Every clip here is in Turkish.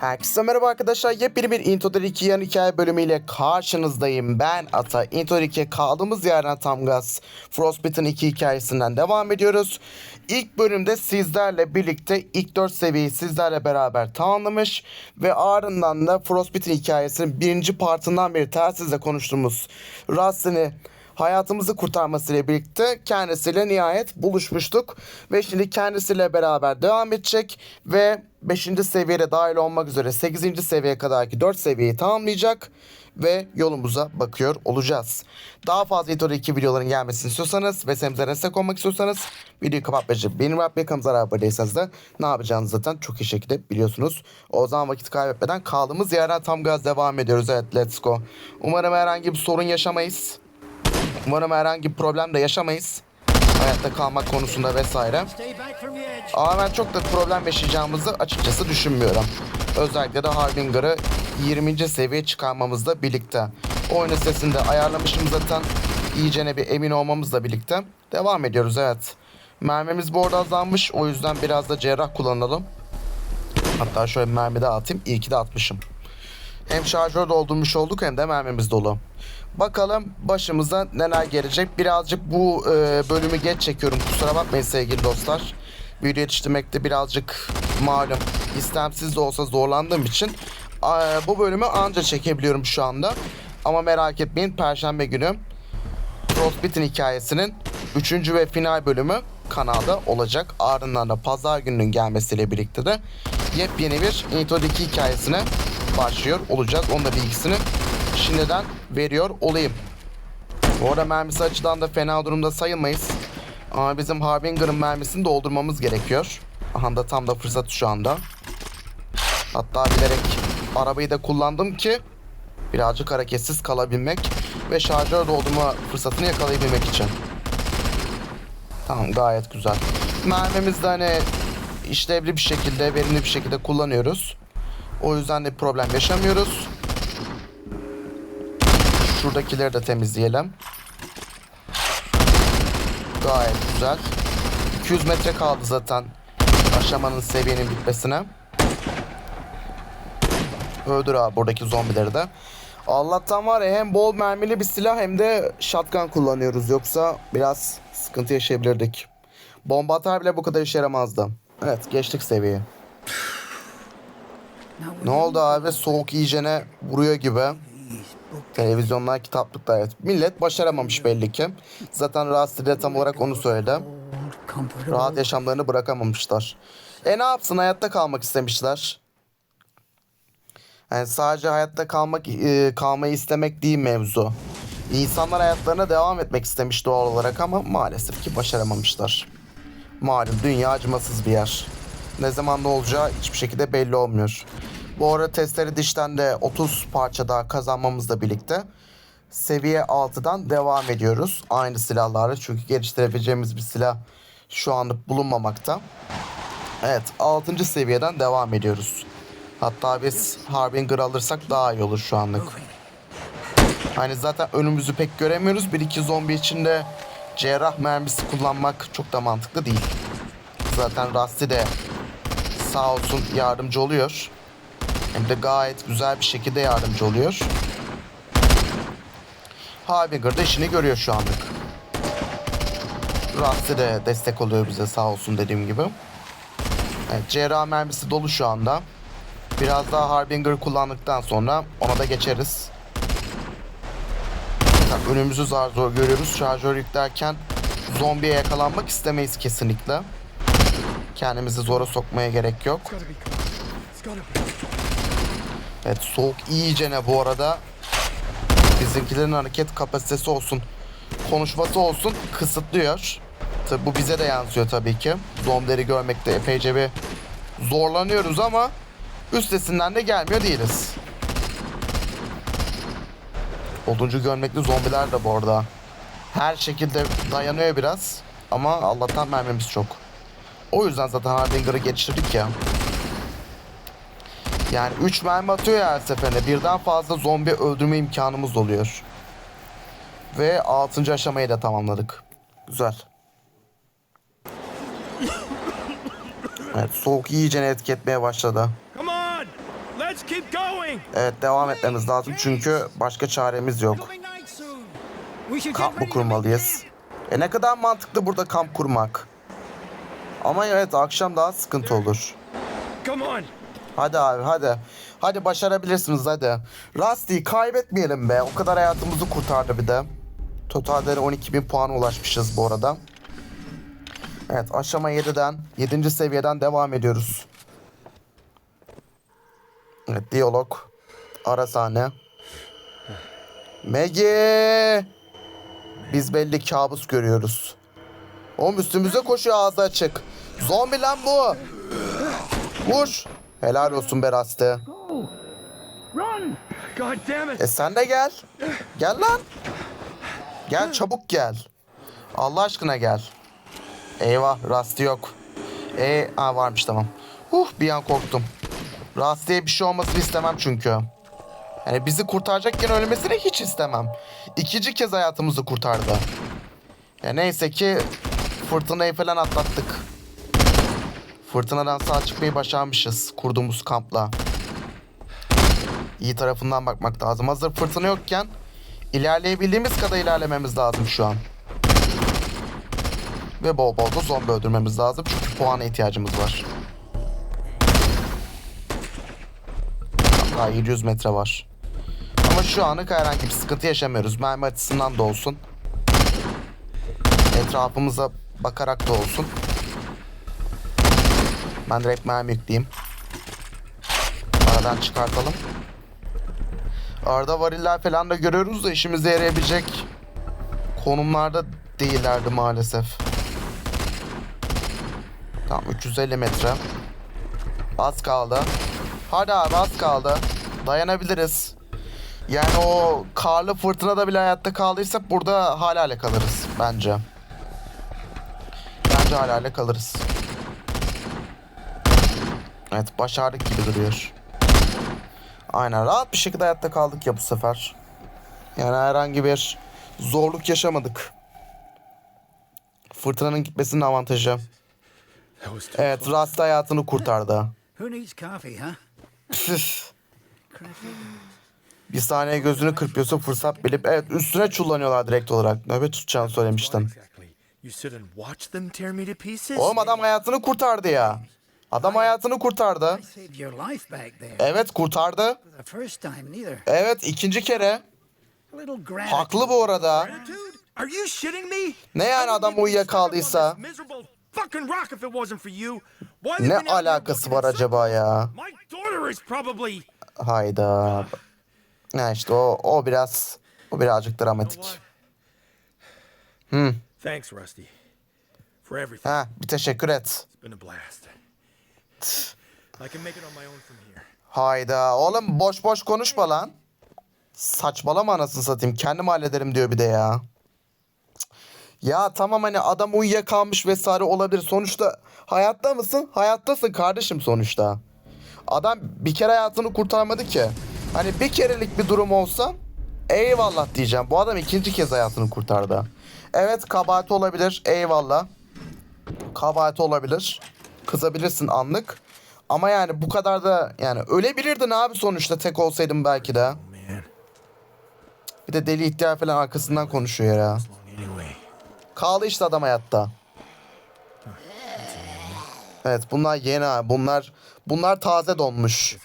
Herkese merhaba arkadaşlar. Yepyeni bir Into'da 2 yan hikaye bölümüyle karşınızdayım. Ben Ata. Into'da 2 kaldığımız yerden tam gaz. Frostbite'ın 2 hikayesinden devam ediyoruz. İlk bölümde sizlerle birlikte ilk 4 seviyeyi sizlerle beraber tamamlamış. Ve ardından da Frostbite'in hikayesinin birinci partından beri telsizle konuştuğumuz Rust'ını hayatımızı kurtarmasıyla birlikte kendisiyle nihayet buluşmuştuk. Ve şimdi kendisiyle beraber devam edecek ve 5. seviyede dahil olmak üzere 8. seviyeye kadarki 4 seviyeyi tamamlayacak ve yolumuza bakıyor olacağız. Daha fazla Ito'da 2 videoların gelmesini istiyorsanız ve semizlere destek olmak istiyorsanız videoyu kapatmayacak. Benim Rap yakamıza aboneysanız da ne yapacağınızı zaten çok iyi şekilde biliyorsunuz. O zaman vakit kaybetmeden kaldığımız yerden tam gaz devam ediyoruz. Evet let's go. Umarım herhangi bir sorun yaşamayız. Umarım herhangi bir problem de yaşamayız. Hayatta kalmak konusunda vesaire. Ama ben çok da problem yaşayacağımızı açıkçası düşünmüyorum. Özellikle de Harbinger'ı 20. seviye çıkarmamızla birlikte. Oyun sesinde ayarlamışım zaten. İyicene bir emin olmamızla birlikte. Devam ediyoruz evet. Mermimiz bu arada azalmış. O yüzden biraz da cerrah kullanalım. Hatta şöyle mermi daha atayım. İyi ki de atmışım. Hem şarjör doldurmuş olduk hem de mermimiz dolu. Bakalım başımıza neler gelecek. Birazcık bu e, bölümü geç çekiyorum. Kusura bakmayın sevgili dostlar. Video yetiştirmekte birazcık malum istemsiz de olsa zorlandığım için e, bu bölümü anca çekebiliyorum şu anda. Ama merak etmeyin Perşembe günü Frostbite'in hikayesinin 3. ve final bölümü kanalda olacak. Ardından da pazar gününün gelmesiyle birlikte de yepyeni bir Intro 2 hikayesine başlıyor olacağız. Onun da bilgisini şimdiden veriyor olayım. Bu arada mermisi açıdan da fena durumda sayılmayız. Ama bizim Harbinger'ın mermisini doldurmamız gerekiyor. Aha da tam da fırsat şu anda. Hatta bilerek arabayı da kullandım ki birazcık hareketsiz kalabilmek ve şarjör doldurma fırsatını yakalayabilmek için. Tamam gayet güzel. Mermimizi de hani işlevli bir şekilde, verimli bir şekilde kullanıyoruz. O yüzden de problem yaşamıyoruz. Şuradakileri de temizleyelim. Gayet güzel. 200 metre kaldı zaten aşamanın seviyenin bitmesine. Öldür abi buradaki zombileri de. Allah'tan var ya hem bol mermili bir silah hem de shotgun kullanıyoruz. Yoksa biraz sıkıntı yaşayabilirdik. Bomba atar bile bu kadar işe yaramazdı. Evet geçtik seviyeyi. Ne oldu abi? Soğuk iyicene vuruyor gibi. Televizyonlar, kitaplıklar evet. Millet başaramamış belli ki. Zaten de tam olarak onu söyledi. Rahat yaşamlarını bırakamamışlar. E ne yapsın? Hayatta kalmak istemişler. Yani sadece hayatta kalmak e, kalmayı istemek değil mevzu. İnsanlar hayatlarına devam etmek istemiş doğal olarak ama maalesef ki başaramamışlar. Malum dünya acımasız bir yer. Ne zaman ne olacağı hiçbir şekilde belli olmuyor. Bu arada testleri dişten de 30 parça daha kazanmamızla birlikte seviye 6'dan devam ediyoruz. Aynı silahlarla çünkü geliştirebileceğimiz bir silah şu anlık bulunmamakta. Evet 6. seviyeden devam ediyoruz. Hatta biz Harbinger alırsak daha iyi olur şu anlık. Hani zaten önümüzü pek göremiyoruz. Bir iki zombi içinde cerrah mermisi kullanmak çok da mantıklı değil. Zaten Rusty de sağ olsun yardımcı oluyor. Hem de gayet güzel bir şekilde yardımcı oluyor. Harbinger de işini görüyor şu anlık. Rusty de destek oluyor bize sağ olsun dediğim gibi. Evet, cerrah mermisi dolu şu anda. Biraz daha Harbinger kullandıktan sonra ona da geçeriz. Tabii önümüzü zar zor görüyoruz. Şarjör yüklerken zombiye yakalanmak istemeyiz kesinlikle. Kendimizi zora sokmaya gerek yok. Evet soğuk iyicene bu arada. Bizimkilerin hareket kapasitesi olsun, konuşması olsun kısıtlıyor. Tabi bu bize de yansıyor tabii ki. Zombileri görmekte epeyce bir zorlanıyoruz ama üstesinden de gelmiyor değiliz. Oduncu gömlekli zombiler de bu arada. Her şekilde dayanıyor biraz. Ama Allah'tan mermimiz çok. O yüzden zaten Hardinger'ı geçirdik ya. Yani 3 mermi atıyor ya her seferinde. Birden fazla zombi öldürme imkanımız oluyor. Ve 6. aşamayı da tamamladık. Güzel. Evet soğuk iyice etki etmeye başladı. Come on! Let's keep going. Evet devam etmemiz lazım çünkü başka çaremiz yok. Kamp mı kurmalıyız? E ne kadar mantıklı burada kamp kurmak. Ama evet akşam daha sıkıntı olur. Come on. Hadi abi hadi. Hadi başarabilirsiniz hadi. Rusty'yi kaybetmeyelim be. O kadar hayatımızı kurtardı bir de. Totalde 12.000 puana ulaşmışız bu arada. Evet aşama 7'den 7. seviyeden devam ediyoruz. Evet diyalog. Ara sahne. Maggie! Biz belli kabus görüyoruz. Oğlum üstümüze koşuyor ağzı açık. Zombi lan bu. Vur. Helal olsun be Rusty. God damn it. E sen de gel. Gel lan. Gel çabuk gel. Allah aşkına gel. Eyvah Rusty yok. E ha varmış tamam. Uh bir an korktum. Rusty'ye bir şey olmasını istemem çünkü. Yani bizi kurtaracakken ölmesini hiç istemem. İkinci kez hayatımızı kurtardı. Ya neyse ki fırtınayı falan atlattık. Fırtınadan sağ çıkmayı başarmışız kurduğumuz kampla. İyi tarafından bakmak lazım. Hazır fırtına yokken ilerleyebildiğimiz kadar ilerlememiz lazım şu an. Ve bol bol da zombi öldürmemiz lazım. Çünkü puana ihtiyacımız var. Daha 700 metre var. Ama şu anlık herhangi bir sıkıntı yaşamıyoruz. Mermi açısından da olsun. Etrafımıza bakarak da olsun. Ben direkt mermi yükleyeyim. Aradan çıkartalım. Arada variller falan da görüyoruz da işimize yarayabilecek konumlarda değillerdi maalesef. Tamam 350 metre. Az kaldı. Hadi abi az kaldı. Dayanabiliriz. Yani o karlı fırtınada bile hayatta kaldıysak burada hala kalırız bence. Bence hala kalırız. Evet başardık gibi duruyor. Aynen rahat bir şekilde hayatta kaldık ya bu sefer. Yani herhangi bir zorluk yaşamadık. Fırtınanın gitmesinin avantajı. Evet Rasta hayatını kurtardı. Bir saniye gözünü kırpıyorsun fırsat bilip evet üstüne çullanıyorlar direkt olarak. Nöbet tutacağını pieces? Oğlum adam hayatını kurtardı ya. Adam hayatını kurtardı. Evet kurtardı. Evet ikinci kere. Haklı bu arada. Ne yani adam uyuyakaldıysa? Ne alakası var acaba ya? Hayda. Ya işte o o biraz o birazcık dramatik. Hmm. Thanks, Rusty. For everything. Ha bir teşekkür et. Hayda oğlum boş boş konuşma lan. Saçmalama anasını satayım. Kendim hallederim diyor bir de ya. Ya tamam hani adam uyuyakalmış vesaire olabilir. Sonuçta hayatta mısın? Hayattasın kardeşim sonuçta. Adam bir kere hayatını kurtarmadı ki. Hani bir kerelik bir durum olsa eyvallah diyeceğim. Bu adam ikinci kez hayatını kurtardı. Evet kabahati olabilir. Eyvallah. Kabahati olabilir. Kızabilirsin anlık. Ama yani bu kadar da yani ölebilirdin abi sonuçta tek olsaydım belki de. Man, Bir de deli ihtiyar falan arkasından konuşuyor ya. Kaldı işte adam hayatta. Evet bunlar yeni abi. Bunlar bunlar taze donmuş.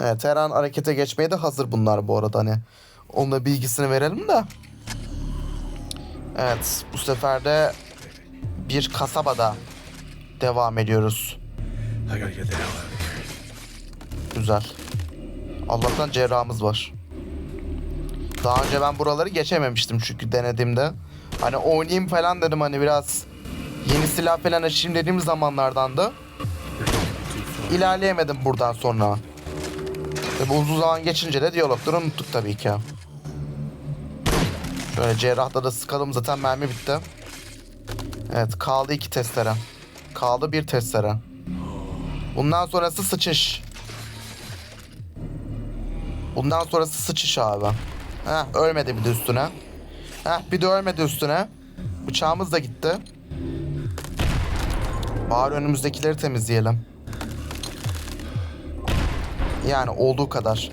Evet her an harekete geçmeye de hazır bunlar bu arada hani. Onun da bilgisini verelim de. Evet bu sefer de bir kasabada devam ediyoruz. Güzel. Allah'tan cerrahımız var. Daha önce ben buraları geçememiştim çünkü denediğimde. Hani oynayayım falan dedim hani biraz yeni silah falan açayım dediğim zamanlardan da ilerleyemedim buradan sonra. Ve bu uzun zaman geçince de diyalogları unuttuk tabii ki. Şöyle cerrahla da sıkalım zaten mermi bitti. Evet kaldı iki testere. Kaldı bir testere. Bundan sonrası sıçış. Bundan sonrası sıçış abi. Heh ölmedi bir de üstüne. Heh bir de ölmedi üstüne. Bıçağımız da gitti. Bari önümüzdekileri temizleyelim. Yani olduğu kadar.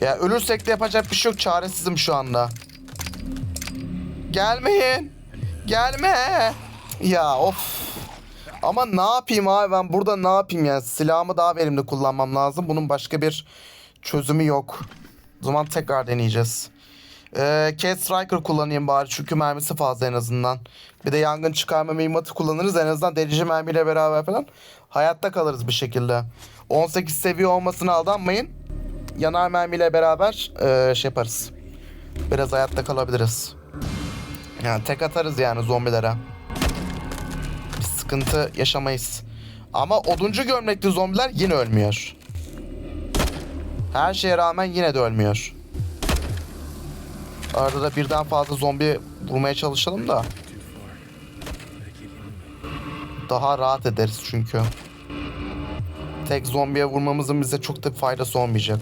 Ya ölürsek de yapacak bir şey yok. Çaresizim şu anda. Gelmeyin. Gelme. Ya of. Ama ne yapayım abi ben burada ne yapayım ya? Silahımı daha verimli kullanmam lazım. Bunun başka bir çözümü yok. O zaman tekrar deneyeceğiz. Ee, Cat Striker kullanayım bari çünkü mermisi fazla en azından. Bir de yangın çıkarma mühimmatı kullanırız en azından delici mermiyle beraber falan. Hayatta kalırız bir şekilde. 18 seviye olmasına aldanmayın. Yanar mermiyle beraber ee, şey yaparız. Biraz hayatta kalabiliriz. Yani tek atarız yani zombilere. Sıkıntı yaşamayız. Ama oduncu gömlekli zombiler yine ölmüyor. Her şeye rağmen yine de ölmüyor. Arada da birden fazla zombi vurmaya çalışalım da. Daha rahat ederiz çünkü. Tek zombiye vurmamızın bize çok da bir faydası olmayacak.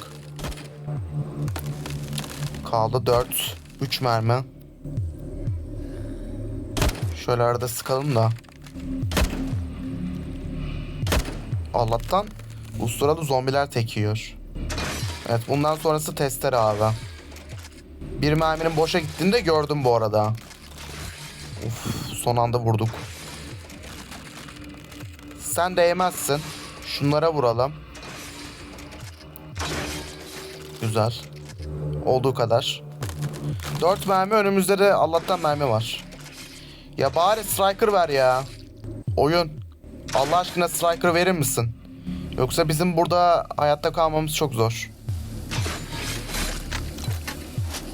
Kaldı 4. 3 mermi. Şöyle arada sıkalım da. Allah'tan ustaralı zombiler tek yiyor. Evet bundan sonrası testere abi. Bir merminin boşa gittiğini de gördüm bu arada. Uf, son anda vurduk. Sen değmezsin. Şunlara vuralım. Güzel. Olduğu kadar. Dört mermi önümüzde de Allah'tan mermi var. Ya bari striker ver ya. Oyun. Allah aşkına striker verir misin? Yoksa bizim burada hayatta kalmamız çok zor.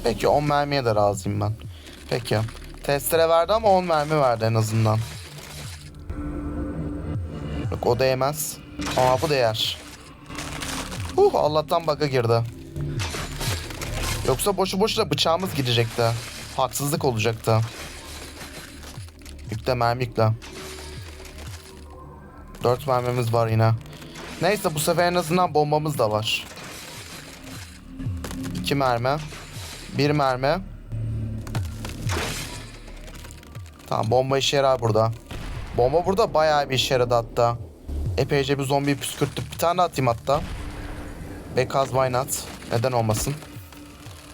Peki 10 mermiye de razıyım ben. Peki. Testere verdi ama 10 mermi verdi en azından. Yok o değmez. Ama bu değer. Uh Allah'tan bug'a girdi. Yoksa boşu boşuna bıçağımız gidecekti. Haksızlık olacaktı. Yükle mermi yükle. 4 mermimiz var yine. Neyse bu sefer en azından bombamız da var. 2 mermi. Bir mermi. Tamam bomba işe yarar burada. Bomba burada bayağı bir işe yaradı hatta. Epeyce bir zombiyi püskürttük. Bir tane atayım hatta. Because why not? Neden olmasın?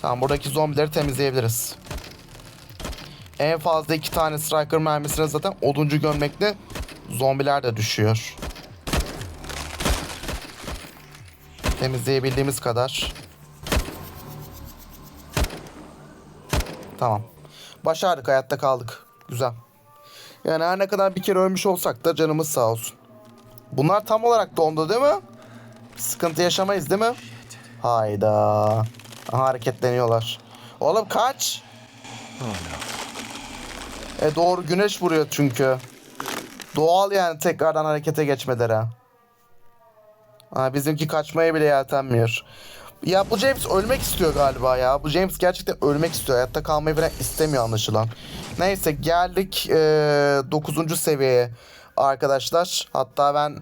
Tamam buradaki zombileri temizleyebiliriz. En fazla iki tane striker mermisine zaten oduncu gömlekli zombiler de düşüyor. Temizleyebildiğimiz kadar. Tamam. Başardık hayatta kaldık. Güzel. Yani her ne kadar bir kere ölmüş olsak da canımız sağ olsun. Bunlar tam olarak dondu değil mi? Sıkıntı yaşamayız değil mi? Hayda. Aha, hareketleniyorlar. Oğlum kaç. E doğru güneş vuruyor çünkü. Doğal yani tekrardan harekete geçmeleri. Ha, bizimki kaçmaya bile yeltenmiyor. Ya bu James ölmek istiyor galiba ya. Bu James gerçekten ölmek istiyor. Hayatta kalmayı falan istemiyor anlaşılan. Neyse geldik 9. seviyeye arkadaşlar. Hatta ben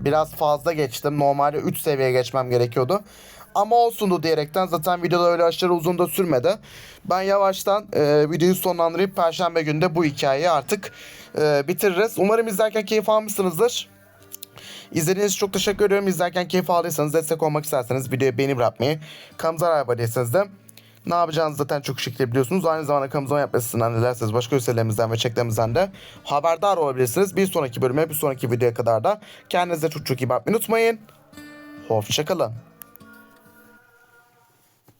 biraz fazla geçtim. Normalde 3 seviyeye geçmem gerekiyordu. Ama olsundu diyerekten zaten videoda öyle aşırı uzun da sürmedi. Ben yavaştan e, videoyu sonlandırıp Perşembe günde bu hikayeyi artık e, bitiririz. Umarım izlerken keyif almışsınızdır. İzlediğiniz için çok teşekkür ediyorum. İzlerken keyif aldıysanız, destek olmak isterseniz videoya beğeni bırakmayı, kanalımıza abone değilseniz de ne yapacağınızı zaten çok şekilde biliyorsunuz. Aynı zamanda kanalımıza yapmasından dilerseniz başka gösterilerimizden ve çeklerimizden de haberdar olabilirsiniz. Bir sonraki bölüme, bir sonraki videoya kadar da kendinize çok çok iyi bakmayı unutmayın. Hoşçakalın.